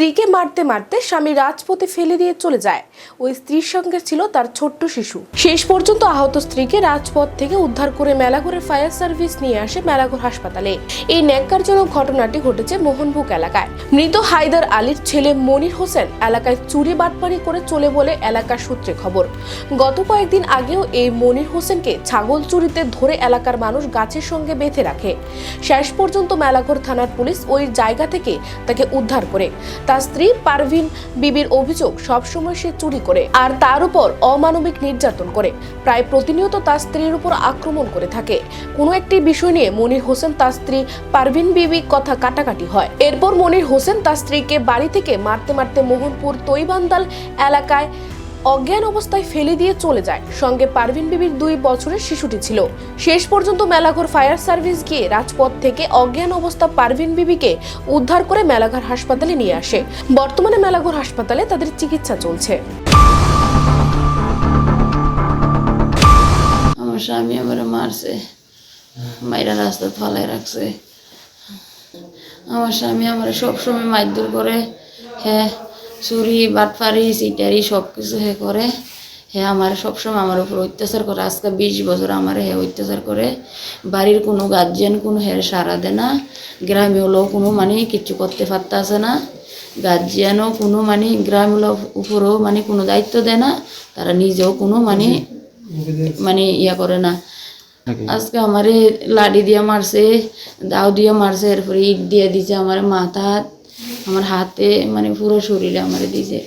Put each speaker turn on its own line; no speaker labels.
স্ত্রীকে মারতে মারতে স্বামী রাজপথে ফেলে দিয়ে চলে যায়। ওই স্ত্রীর সঙ্গে ছিল তার ছোট্ট শিশু। শেষ পর্যন্ত আহত স্ত্রীকে রাজপথ থেকে উদ্ধার করে মেলাঘরের ফায়ার সার্ভিস নিয়ে আসে মেলাঘর হাসপাতালে। এই ন্যাক্কারজনক ঘটনাটি ঘটেছে মোহনভুক এলাকায়। মৃত হায়দার আলীর ছেলে মনির হোসেন এলাকায় চুরি বাটপারি করে চলে বলে এলাকার সূত্রে খবর। গত কয়েকদিন আগেও এই মনির হোসেনকে ছাগল চুরিতে ধরে এলাকার মানুষ গাছের সঙ্গে বেঁধে রাখে। শেষ পর্যন্ত মেলাঘর থানার পুলিশ ওই জায়গা থেকে তাকে উদ্ধার করে। তার স্ত্রী পারভিন বিবির অভিযোগ সবসময় সে চুরি করে আর তার উপর অমানবিক নির্যাতন করে। প্রায় প্রতিনিয়ত তার স্ত্রীর উপর আক্রমণ করে থাকে। কোনো একটি বিষয় নিয়ে মনির হোসেন তার স্ত্রী পারভিন বিবি কথা কাটাকাটি হয়। এরপর মনির হোসেন তার স্ত্রীকে বাড়ি থেকে মারতে মারতে মোহনপুর তৈবান্দাল এলাকায় অজ্ঞান অবস্থায় ফেলে দিয়ে চলে যায়। সঙ্গে পারভিন বিবির দুই বছরের শিশুটি ছিল। শেষ পর্যন্ত মেলাঘর ফায়ার সার্ভিস গিয়ে রাজপথ থেকে অজ্ঞান অবস্থা পারভিন বিবিকে উদ্ধার করে মেলাঘর হাসপাতালে নিয়ে আসে। বর্তমানে মেলাঘর হাসপাতালে তাদের চিকিৎসা চলছে।
আমার স্বামী আমার মারছে, মাইরা রাস্তা ফালাই রাখছে। আমার স্বামী আমার সবসময় মারধর করে হ্যাঁ চুরি বাটফারি সিটারি সব কিছু হে করে। হ্যাঁ আমার সবসময় আমার উপর অত্যাচার করে। আজকে বিশ বছর আমার হ্যাঁ অত্যাচার করে। বাড়ির কোনো গার্জিয়ান কোনো হ্যাঁ সারা দেয় না। গ্রামে হলেও কোনো মানে কিছু করতে পারতেছে না। গার্জিয়ানও কোনো মানে গ্রাম উপরেও মানে কোনো দায়িত্ব দেয় না। তারা নিজেও কোনো মানে মানে ইয়া করে না। আজকে আমারে লাডি দিয়ে মারছে দাও দিয়ে মারছে এরপরে ইট দিয়ে দিছে আমার মাথা আমার হাতে মানে পুরো শরীরে আমার দিছে